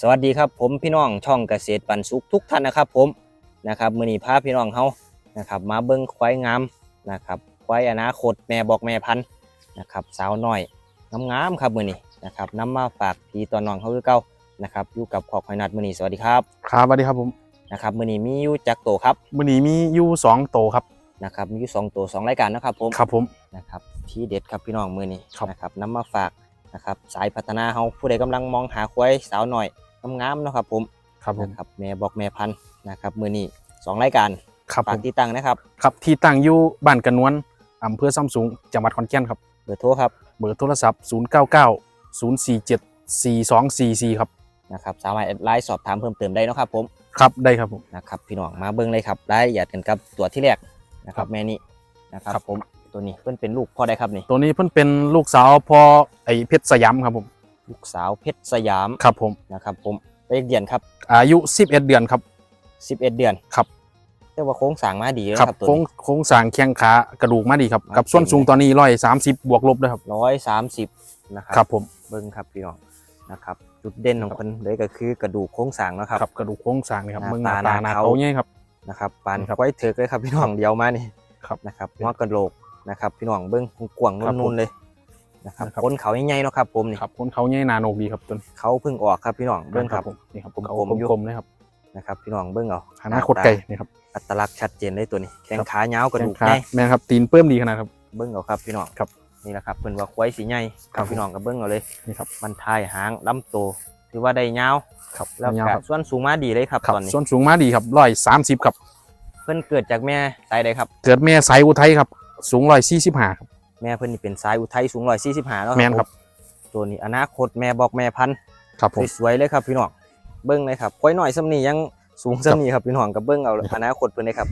สวัสดีครับผมพี่น้องช่องเกษตรปันสุขทุกท่านนะครับผมนะครับมื้อนี้พาพี่น้องเฮานะครับ มาเบิ่งควายงามนะครับควายอนาคตแม่บอกแม่พันธุ์นะครับสาวน้อยงามๆครับมื้อนี้นะครับนำมาฝากพี่ตอนน้องเฮาคือเก่านะครับอยู่กับขอบหอยนัดมื้อนี้สวัสดีครับครับสวัสดีครับผมนะครับมื้อนี้มีอยู่จักโตครับวันนี้มีอยู่สองโตครับนะครับมีอยู่สองโตสองรายการนะครับผมครับผมนะครับที่เด็ดครับพี่น้องมื้อนี้ครับนะครับนำมาฝากนะครับสายพัฒนาเฮาผู้ใดกำลังมองหาควายสาวน้อย งามๆเนาะครับผมครับผมนะครับแม่บอกแม่พันธุ์นะครับมือนี้สองรายการครับผฝากมที่ตั้งนะครับ ครับที่ตั้งอยู่บ้านกระนวนอำเภอซ้ำสูงจังหวัดขอนแก่นครับเบอร์โทรครับเบอร์โทรศัพท์ 0 9 9 0 4 7 4 2 4 4 ครับนะครับสามารถแอดไลน์สอบถามเพิ่มเติมได้เนาะครับผมครับได้ครับผม นะครับพี่น้องมาเบิ่งเลยครับรายละเอียดกันกับตัวที่แรกนะครับแม่นี้นะครับครับ ผมตัวนี้เพิ่นเป็นลูกพ่อได้ครับนี่ตัวนี้เพิ่นเป็นลูกสาวพอไอเพชรสยามครับผม ลูกสาวเพชรสยามครับผมนะครับผมเลขเดือนครับ อายุ 11 เดือนครับ 11 เดือนครับแต่ว่าโค้งสร้างมาดีเลยครับครับตัวโค้งนี้ โค้งสร้างแข้งขากระดูกมาดีครับมากับส่วนเก่งสูงเลยตอนนี้ร้อยสามสิบบวกลบด้วยครับร้อยสามสิบนะครัครับผมเบิ่งครับพี่น้องนะครับ จุดเด่นของเพิ่นเลยก็คือกระดูกโค้งสร้างเนาะครับ ครับกระดูกโค้งสร้างนี่ครับหน้าเมืองหน้าตาตาหหน้าน้าเขา เขาเนี่ยครับ นะครับปานครับควายเถือกเลยครับพี่น้องเดียวมานี่ครับ นะครับหัวกระโหลกนะครับ พี่น้องเบิ้งกว้างๆครับผม นุ่นๆเลย นะครับนะครับก้นเขาใหญ่ๆเนาะครับผมนี่ครับคนเขาเนี่ยหนาโหนกดีครับตัวนี้เขาเพิ่งออกครับพี่น้องเบิ้งครับ ผมนี่ครับกลมๆเขาอยู่ กลมๆเลยครับนะครับ พี่น้องเบิ้งเอาอนาคตไก่นี่ครับ อัตลักษณ์ชัดเจนเลยตัวนี้ แข้งครับขายาวกระดูกแข้งใหขาญ่แม่นครับตีนเพิ่มดีขนาดครับ เบิ้งเอาครับพี่น้องครับนี่แหละครับเพิ่นว่าควายสีใหญ่คครัรับบ พี่น้องก็เบิ้งเอาเลยนี่ครับมันทายหางลำตัวถือว่าได้ยาวครับแล้วยาวก็ครับส่วนสูงมาดีเลยครับครับตอนนี้ ส่วนสูงมาดีครับร้อยสามสิบครับ เพิ่นเกิดจากแม่สายใดครับ เกิดแม่ไซอุทัยครับ สูงร้อยสี่สิบห้าครับ แม่เพิ่นนี่เป็นสายอุทัยสูง145เนาะแม่นครับ ตัวนี้อนาคตแม่บอกแม่พันธุ์ครับผมสวยๆเลยครับพี่น้องเบิ้งเลยครับควายหน่อยสำนียังสูงสำนีครับพี่น้องกับเบิ้งเอาครับอนาคตเพิ่นเลยครับ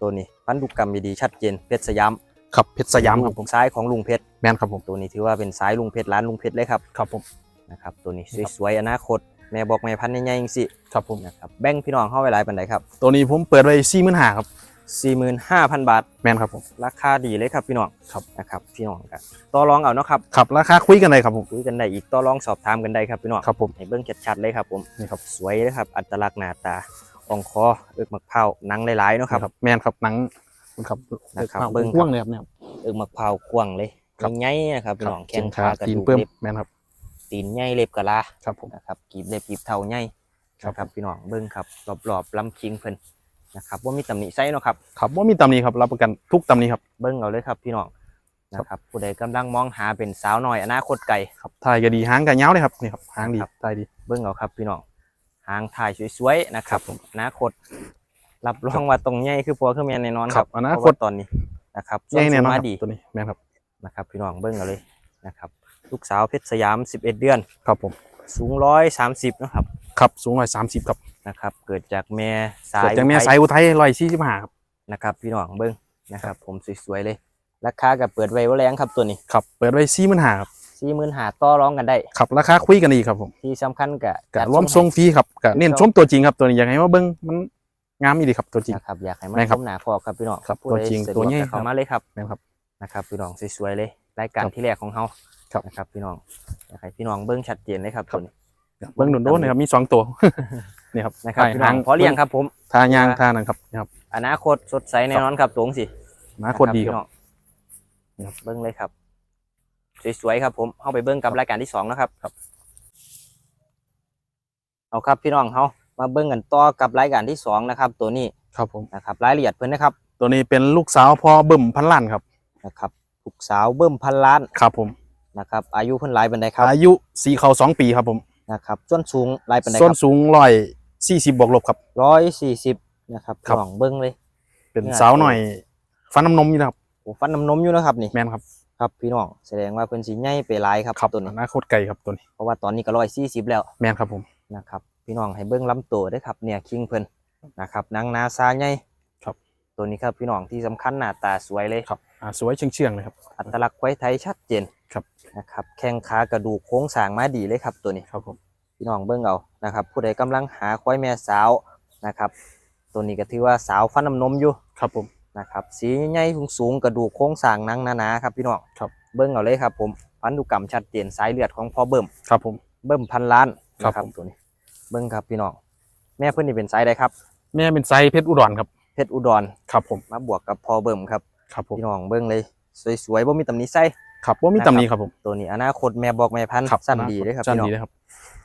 ตัวนี้พันธุกรรมดีๆชัดเจนเพชรสยามครับเพชรสยามครับผมลูกซ้ายของลุงเพชรแม่นครับผมตัวนี้ถือว่าเป็นสายลุงเพชรร้านลุงเพชรเลยครับครับผมนะครับตัวนี้ครับสวยๆอนาคตแม่บอกแม่พันธุ์ใหญ่ๆจังสิครับผมนะครับแบ่งพี่น้องเข้าไว้หลายปานใดครับตัวนี้ผมเปิดไว้สี่หมื่นห้าครับ 45,000 บาท แม่นครับผม ราคาดีเลยครับพี่น้องครับ นะครับพี่น้องครับต่อรองเอาเนาะครับครับราคาคุยกันเลยครับผม คุยกันได้อีกต่อรองสอบถามกันได้ครับพี่น้องครับผม ให้เบิ้งชัดๆเลยครับผมนี่ครับ สวยเลยครับ อัตลักษณ์หน้าตาอ่องคอเอิกมักเผาหนังหลายๆเนาะครับครับแม่นครับหนังครับนะครับครับเบิ่งครับพ่วงเลยครับเนี่ยครับ เอิกมักเผากว้างเลยครับ ใหญ่ๆนะครับพี่น้องแข้งขากระตีนดูกเพิ่มเล็บแม่นครับตีนใหญ่เล็บกะลาครับผม นะครับกีบเล็บกีบเท่าใหญ่ครับ นะครับพี่น้องเบิ้งครับรอบๆลำคิงเพิ่น นะครับว่ามีตำหนิไซเนาะครับครับว่ามีตำหนี้ครับรับประกันทุกตำหนี้ครับเบิ้งเอาเลยครับพี่น้องครับนะครับผู้ใดกำลังมองหาเป็นสาวน้อยอนาคตไกลครับถ่ายก็ดีหางกันยาวเลยครับนี่ครับหางดีครับถ่ายดีเบิ้งเอาครับพี่น้องหางถ่ายสวยๆนะครับอนาคตรับรองว่าตรงใหญ่คือพัวคือแมนแน่นอนครับอนาเพราะคตว่าตอนนี้นะครับใหญ่แน่นอนส่วคสูรับงมาดีตัวนี้แม่นครับนะครับ พี่น้องเบิ้งเอาเลยนะครับลูกสาวเพชรสยาม 11 เดือนครับผม สูงร้อยสามสิบนะครับ ครับสูงร้อยสามสิบครับนะครับ เกิดจากแม่สาเกิดยจากแม่อุทัสายยอุทัยร้อยสี่สิบห้าครับนะครับพี่น้องเบิ้งนะครับ ผมสวยๆเลย ราคากับเปิดไว้ว่าแรงครับตัวนี้ครับเปิดไว้สี่หมื่นห้าครับสี่หมื่นหาต่อร้องกันได้ครับราคาคุยกันดีครับผมที่สำคัญกับกะรวมทรงฟรีครับกะเน้นชมตัวจริงครับตัวนี้อยากให้มาเบิ้งมันงามอีดีครับตัวจริงนะครับอยากให้มาแม่นครัชบมหนาคอกครับพี่น้องครับผู้ตัวใดจริงสะดตัวกใหญ่ก็เข้าครับมาเลยครับแม่นครับนะครับพี่น้องสวยๆเลยรายการครับที่แรกของเฮา ครับ นะครับ พี่น้องอยากให้พี่น้องเบิ้งชัดเจนเลยครับตัวนี้เบิ้งโดนๆนะครับมีสองตัวนี่ครับนะครับถ่ายพี่น้องหางพอเลี้ยงครับผมทายางทานังครับนี่ครับ อนาคตสดใสแน่นอนครับตรงสิอนาคตดีครับนะพี่น้องเบิ้งเลยครับ สวยๆครับ ผมเข้าไปเบิ้งกับรายการที่สองนะครับครับ เอาครับพี่น้องเขามาเบิ้งกันต่อกับรายการที่สองนะครับ ตัวนี้ครับผมนะครับรายละเอียดเพิ่นนะครับ ตัวนี้เป็นลูกสาวพ่อเบิ่มพันล้านครับนะครับลูกสาวเบิ้มพันล้านครับผม นะครับ อายุเพิ่นหลายปันใดครับอายุสีเขาสองปีครับผมนะครับส่วนสูงหลายปันใดส้คนรับสูงร้อยสี่สิบบวกลบครับ ร้อยสี่สิบนะครับครัพี่บน้องเบิ้งเลย เป็นเนี่ยสาวหน่อยฟันน้ำนมอยู่นะครับโอ้ฟันน้ำนมอยู่นะครับนี่แมนครับครับพี่น้องแสดงว่าเพิ่นสีใหญ่ไปหลายครับครับตัวนี้อนาคตไกลครับตัวนี้เพราะว่าตอนนี้ก็ร้อยสี่สิบแล้ว แมนครับผม นะครับพี่น้องให้เบิ้งลำตัวด้วยครับเนี่ยคิงเพิ่นนะครับนางนาซาใหญ่ครับตัวนี้ครับพี่น้องที่สำคัญหน้าตาสวยเลย ครับอ่าสวยเชื่องๆเลยครับอัตลักษณ์ไว้ไทยชัดเจน ครับนะครับแข้งขากระดูกโค้งสร้างมาดีเลยครับตัวนี้ครับผมพี่น้องเบิ้งเอานะครับ ผู้ใดกำลังหาควายแม่สาวนะครับ ตัวนี้ก็ถือว่าสาวฟันน้ำนมอยู่ครับผมนะครับสีใหญ่ๆสูงๆกระดูกโค้งสร้างหนังหนาๆครับพี่น้องครับเบิ้งเอาเลยครับผมพันธุกรรมชัดเจนสายเลือดของพ่อเบิ้มครับผมเบิ้มพันล้านครับนะผมตัวนี้เบิ้งครับพี่น้องแม่เพิ่นนี่เป็นไซส์ใดครับ แม่เป็นไซส์เพชรอุดรครับเพชรอุดรครับผมมาบวกกับพอเบิ่มครับครับผมพี่น้องเบิ้งเลย สวยๆบ่มีตำหนิไส้ ครับว่ามีตำหนิครับผม ตัวนี้อนาคตแม่บอกแม่พันธุ์ครับสั้นดีเลยครับสั้นพี่น้องดีเลยครับ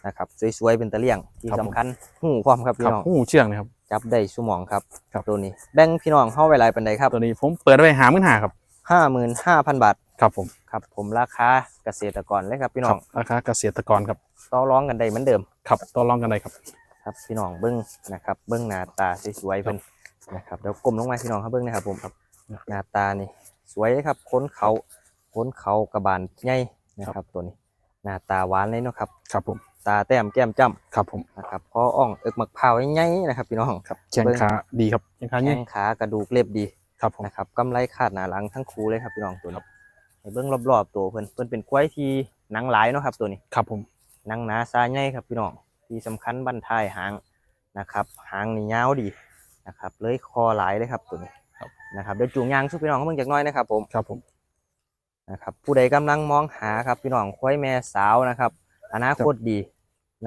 นะครับสวยๆเป็นตะเลี่ยงที่ครับผมสำคัญหูความครับคพี่รับน้องหูเชื่องนะครับจับได้สุหมองครับครับตัวนี้แบ่งพี่น้องเฮาไว้หลายปานใดครับตัวนี้ผมเปิดไว้หามื่นหาครับ55,000บาทครับผมครับผมราคาเกษตรกรเลยครับพี่น้คอรังบราคาเกษตรกรครับต่อร้องกันได้เหมือนเดิมครับต่อรองกันได้ครับ ครับพี่น้องเบิ้งนะครับ เบิ้งหน้าตาสวยๆเพิ่นนะครับเดี๋ยวกลมลงมาพี่น้องครับเบิ้งนะครับผมครับหน้าตานี่สวยเลยครับค้นเขา ค้นเขากระบาลใหญ่นะครับ ตัวนี้หน้าตาหวานเลยเนาะครับครับผมตาแต้มแก้มจ้ครับผมำนะครับคออ่องเอิกหมักเผาวใหญ่ๆนะครับพี่น้องครับแข้งขาดีครับแข้งขาแข้เนี่ยงขากระดูกเล็บดีครับผมนะครับกำไรขาดหน้าหลังทั้งคูเลยครับพี่น้องตัวนี้ให้เบิ้งรอบๆตัวเพิ่นเพิ่นเป็นกล้วยที่หนังหลายเนาะครับตัวนี้ครับผมหนังหนาซาใหญ่ครับพี่น้องที่สำคัญบั้นท้ายหางนะครับหางนี่ยาวดีนะครับเลยคอหลายเลยครับตัวนี้นะครับเดี๋ยวจูงยางสู้พี่น้องเขาเบิ่งจากหน้อยนะครับผมครับผม นะครับผู้ใดกำลังมองหาครับพี่น้องควายแม่สาวนะครับอนาคตดี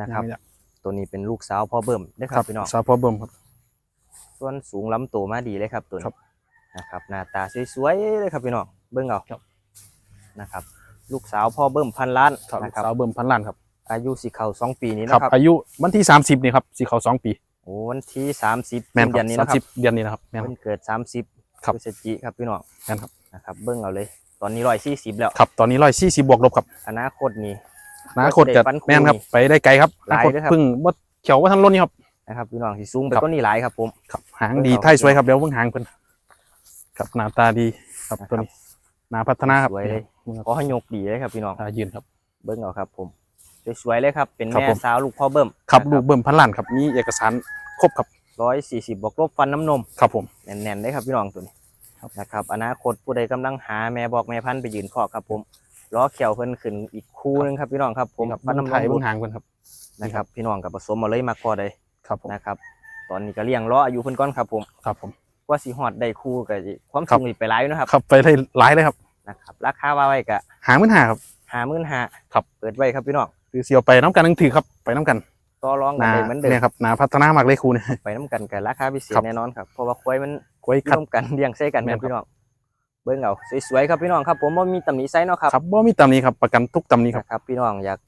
นะครับยังไม่อยากตัวนี้เป็นลูกสาวพ่อเบิ่มนะคครัรับบพี่น้องซาพอเบิ่มครับส่วนสูงลำตัวมาดีเลยครับตัวครันี้บนะครับหน้าตาสวยๆเลยครับพี่น้องเบิ่งเอาครับนะครับ ลูกสาวพ่อเบิ่มพันล้านครับนะครับสาวเบิ่มพันล้านครับอายุสิเข้าสองปีนี้ครับนะครับ อายุวันที่สามสิบนี่ครับสี่เขาสองปีโอ้วันที่สามสิบแม่นคเดืรัอบนนี้สามนะครัสิบบเดือนนี้นะครับแม่นคเพิ่รับนเกิดสามสิบครับพฤศจิครับพี่น้องแม่นครับนะครับ เบิ้งเอาเลย ตอนนี้ร้อยสี่สิบแล้ว ครับตอนนี้ร้อยสี่สิบบวกลบครับอนาคตนี่ อนาคตจะได้ปันคู่แม่นครับ นี่ไปได้ไกลครับหลายอนาคตเด้อครับ เพิ่งว่าเขียวว่าทันล้นนี่ครับ นะครับพี่น้องที่สูงไปครับ ต้นนี้หลายครับผม ครับหางเบิ่งดีเอาท้ายสวยครับเดี๋ยวเพิ่งหางเพิ่นครับหน้าตาดีครับนะครับตัวนี้หน้าพัฒนาครับสวยเลยนี่ครับก็ให้ยกดีเลยครับพี่น้องอ่ายืนครับ เบิ้งเอาครับผม สวยๆเลยครับ เป็นครับแม่ผม สาวลูกพ่อเบิ้มครับลูกเบิ่มพันล้านครับมีเอกสารครบครับร้อยสี่สิบบวกลบฟันน้ำนมครับผม แน่นๆเลยครับพี่น้องตัวนี้ครับ นะครับอนาคตผู้ใดกำลังหาแม่บอกแม่พันธุ์ไปยืนคอกครับผมล้อเขียวเพิ่นขึ้นอีกคู่หนึงครับพี่น้องครับผมครับฟันเบิ่งน้ำนไทยมเบิ่งหางเพิ่นครับนะครับ พี่น้องกับผสมมาเลยมักพอได้ครับผมนะครับ ตอนนี้ก็เลี้ยงล้ออายุเพิ่นก้อนครับผมครับผมกว่าสีหอดได้คู่กับความครัสูบงนี่ไปหลายอยู่นะครับครับไปได้หลายเลยครับนะครับราคาว่าไว้กะหางมื่นหาครับหามื่นหาครับเปิดไว้ครับพี่น้องคือเสียวไปน้ำกันทั้งถือครับไปน้ำกันต่อรองหกันนาได้เหมือนเดิมเนี่ยครับหนาพัฒนามากเลยครูเนี่ยไปน้ำกันกันราคาพิเศษครับแน่นอนครับเพราะว่าควายมัน กล้วยคัดร่วมกันเลี้ยงใส่กันแม่ครับนครับพี่น้องเบิ้งเอาสวยๆครับพี่น้องครับ ผมว่ามีตำหนิไซส์เนาะครับครับว่ามีตำหนี้ครับประกันทุกตำหนี้ครับนะครับ พี่น้องอยาก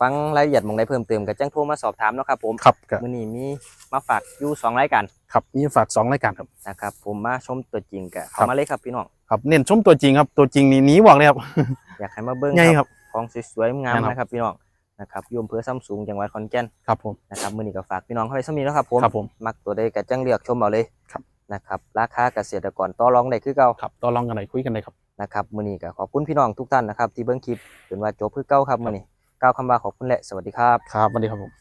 ฟังรายละเอียดหมองใดเพิ่มเติมก็แจ้งโทรมาสอบถามเนาะครับผมครับก็มื้อนี้มีมาฝากอยู่สองรายการครับมีฝากสองรายการครับนะครับผมมาชมตัวจริงกะครัเข้าบมาเลยครับพี่น้องครับเน้นชมตัวจริงครับตัวจริงนี่หนีบอกเลยครับอยากให้มาเบิ้งใหญ่คครัรับบของสวยๆงามแม่นครับนะครับพี่น้องนะครับอยู่อำเภอซ้ำสูงจังหวัดขอนแก่นครับผมนะครับมื้อนี้ก็ฝากพี่น้องเข้าไปซ้ำนี้เนาะครับผมครับผมมักตัวใดก็จังเลือกชมเอาเลยครับ นะครับราคาเกษตรกรต่อรองได้คือเก่าครับต่อรองกันไหนคุยกันเลยครับนะครับมื้อนี้ก็ขอบคุณพี่น้องทุกท่านนะครับที่เบิ่งคลิปจนว่าจบคือเก่าครับมื้อนี้กล่าวคำว่าขอบคุณและสวัสดีครับ ครับสวัสดีครับผม